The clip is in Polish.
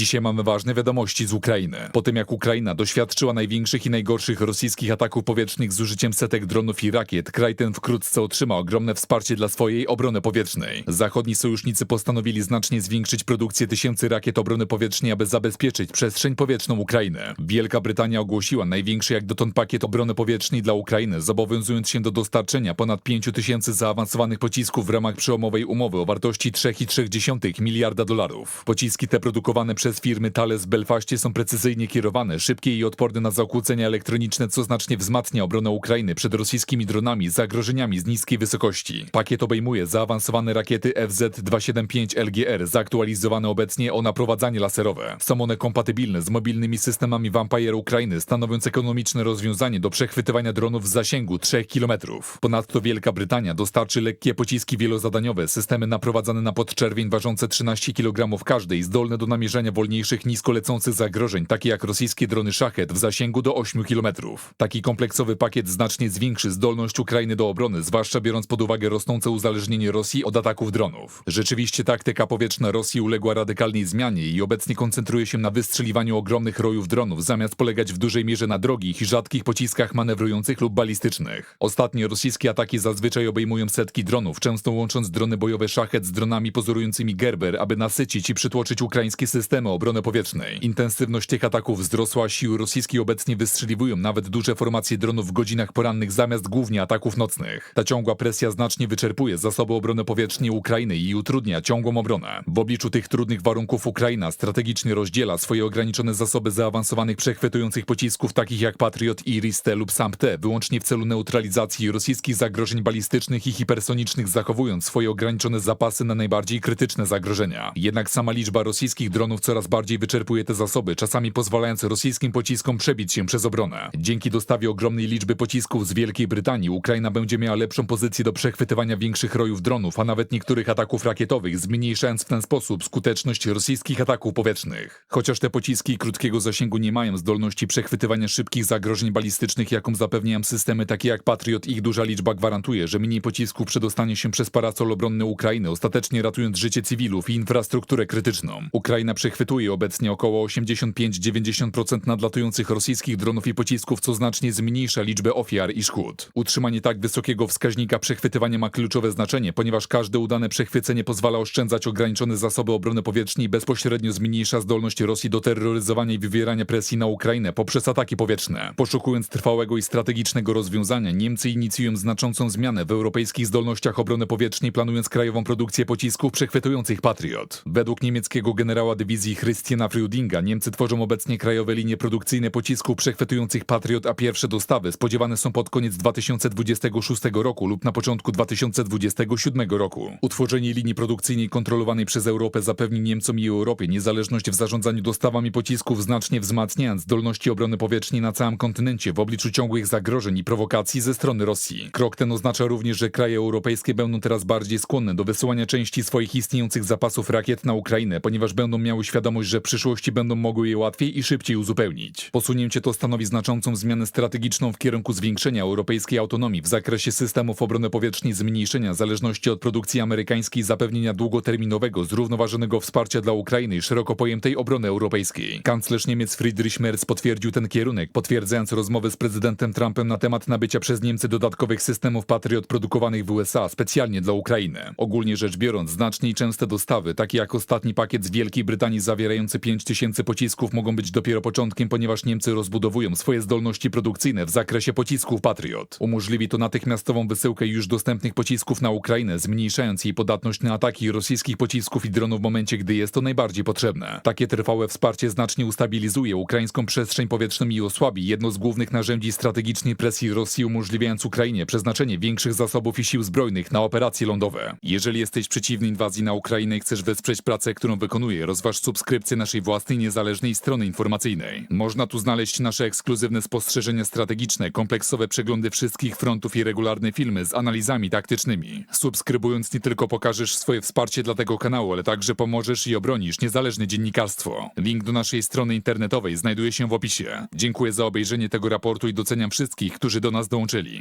Dzisiaj mamy ważne wiadomości z Ukrainy. Po tym jak Ukraina doświadczyła największych i najgorszych rosyjskich ataków powietrznych z użyciem setek dronów i rakiet, kraj ten wkrótce otrzyma ogromne wsparcie dla swojej obrony powietrznej. Zachodni sojusznicy postanowili znacznie zwiększyć produkcję tysięcy rakiet obrony powietrznej, aby zabezpieczyć przestrzeń powietrzną Ukrainy. Wielka Brytania ogłosiła największy jak dotąd pakiet obrony powietrznej dla Ukrainy, zobowiązując się do dostarczenia ponad 5 tysięcy zaawansowanych pocisków w ramach przełomowej umowy o wartości 3,3 miliarda dolarów. Pociski te produkowane przez firmy Thales w Belfaście są precyzyjnie kierowane, szybkie i odporne na zakłócenia elektroniczne, co znacznie wzmacnia obronę Ukrainy przed rosyjskimi dronami zagrożeniami z niskiej wysokości. Pakiet obejmuje zaawansowane rakiety FZ-275 LGR, zaktualizowane obecnie o naprowadzanie laserowe. Są one kompatybilne z mobilnymi systemami Vampire Ukrainy, stanowiąc ekonomiczne rozwiązanie do przechwytywania dronów w zasięgu 3 km. Ponadto Wielka Brytania dostarczy lekkie pociski wielozadaniowe, systemy naprowadzane na podczerwień ważące 13 kg każde i zdolne do namierzania wolniejszych nisko lecących zagrożeń, takie jak rosyjskie drony Szachet w zasięgu do 8 km. Taki kompleksowy pakiet znacznie zwiększy zdolność Ukrainy do obrony, zwłaszcza biorąc pod uwagę rosnące uzależnienie Rosji od ataków dronów. Rzeczywiście taktyka powietrzna Rosji uległa radykalnej zmianie i obecnie koncentruje się na wystrzeliwaniu ogromnych rojów dronów, zamiast polegać w dużej mierze na drogich i rzadkich pociskach manewrujących lub balistycznych. Ostatnie rosyjskie ataki zazwyczaj obejmują setki dronów, często łącząc drony bojowe Szachet z dronami pozorującymi Gerber, aby nasycić i przytłoczyć ukraińskie systemy obrony powietrznej. Intensywność tych ataków wzrosła, siły rosyjskie obecnie wystrzeliwują nawet duże formacje dronów w godzinach porannych zamiast głównie ataków nocnych. Ta ciągła presja znacznie wyczerpuje zasoby obrony powietrznej Ukrainy i utrudnia ciągłą obronę. W obliczu tych trudnych warunków Ukraina strategicznie rozdziela swoje ograniczone zasoby zaawansowanych przechwytujących pocisków takich jak Patriot, Iris-T lub SAM-T wyłącznie w celu neutralizacji rosyjskich zagrożeń balistycznych i hipersonicznych zachowując swoje ograniczone zapasy na najbardziej krytyczne zagrożenia. Jednak sama liczba rosyjskich dronów coraz bardziej wyczerpuje te zasoby, czasami pozwalając rosyjskim pociskom przebić się przez obronę. Dzięki dostawie ogromnej liczby pocisków z Wielkiej Brytanii Ukraina będzie miała lepszą pozycję do przechwytywania większych rojów dronów, a nawet niektórych ataków rakietowych, zmniejszając w ten sposób skuteczność rosyjskich ataków powietrznych. Chociaż te pociski krótkiego zasięgu nie mają zdolności przechwytywania szybkich zagrożeń balistycznych, jaką zapewniają systemy takie jak Patriot, ich duża liczba gwarantuje, że mniej pocisków przedostanie się przez parasol obronny Ukrainy, ostatecznie ratując życie cywilów i infrastrukturę krytyczną. Ukraina przechwytuje obecnie około 85-90% nadlatujących rosyjskich dronów i pocisków, co znacznie zmniejsza liczbę ofiar i szkód. Utrzymanie tak wysokiego wskaźnika przechwytywania ma kluczowe znaczenie, ponieważ każde udane przechwycenie pozwala oszczędzać ograniczone zasoby obrony powietrznej i bezpośrednio zmniejsza zdolność Rosji do terroryzowania i wywierania presji na Ukrainę poprzez ataki powietrzne. Poszukując trwałego i strategicznego rozwiązania, Niemcy inicjują znaczącą zmianę w europejskich zdolnościach obrony powietrznej, planując krajową produkcję pocisków przechwytujących Patriot. Według niemieckiego generała dywizji Christiana Früdinga Niemcy tworzą obecnie krajowe linie produkcyjne pocisków przechwytujących Patriot, a pierwsze dostawy spodziewane są pod koniec 2026 roku lub na początku 2027 roku. Utworzenie linii produkcyjnej kontrolowanej przez Europę zapewni Niemcom i Europie niezależność w zarządzaniu dostawami pocisków, znacznie wzmacniając zdolności obrony powietrznej na całym kontynencie w obliczu ciągłych zagrożeń i prowokacji ze strony Rosji. Krok ten oznacza również, że kraje europejskie będą teraz bardziej skłonne do wysyłania części swoich istniejących zapasów rakiet na Ukrainę, ponieważ będą miały świadomość, że w przyszłości będą mogły je łatwiej i szybciej uzupełnić. Posunięcie to stanowi znaczącą zmianę strategiczną w kierunku zwiększenia europejskiej autonomii w zakresie systemów obrony powietrznej, zmniejszenia zależności od produkcji amerykańskiej, zapewnienia długoterminowego, zrównoważonego wsparcia dla Ukrainy i szeroko pojętej obrony europejskiej. Kanclerz Niemiec Friedrich Merz potwierdził ten kierunek, potwierdzając rozmowy z prezydentem Trumpem na temat nabycia przez Niemcy dodatkowych systemów Patriot produkowanych w USA specjalnie dla Ukrainy. Ogólnie rzecz biorąc, znacznie częste dostawy, takie jak ostatni pakiet z Wielkiej Brytanii zawierający 5000 pocisków mogą być dopiero początkiem, ponieważ Niemcy rozbudowują swoje zdolności produkcyjne w zakresie pocisków Patriot. Umożliwi to natychmiastową wysyłkę już dostępnych pocisków na Ukrainę, zmniejszając jej podatność na ataki rosyjskich pocisków i dronów w momencie, gdy jest to najbardziej potrzebne. Takie trwałe wsparcie znacznie ustabilizuje ukraińską przestrzeń powietrzną i osłabi jedno z głównych narzędzi strategicznej presji Rosji, umożliwiając Ukrainie przeznaczenie większych zasobów i sił zbrojnych na operacje lądowe. Jeżeli jesteś przeciwny inwazji na Ukrainę i chcesz wesprzeć pracę, którą wykonuję, rozważ subskrypcję naszej własnej niezależnej strony informacyjnej. Można tu znaleźć nasze ekskluzywne spostrzeżenia strategiczne, kompleksowe przeglądy wszystkich frontów i regularne filmy z analizami taktycznymi. Subskrybując nie tylko pokażesz swoje wsparcie dla tego kanału, ale także pomożesz i obronisz niezależne dziennikarstwo. Link do naszej strony internetowej znajduje się w opisie. Dziękuję za obejrzenie tego raportu i doceniam wszystkich, którzy do nas dołączyli.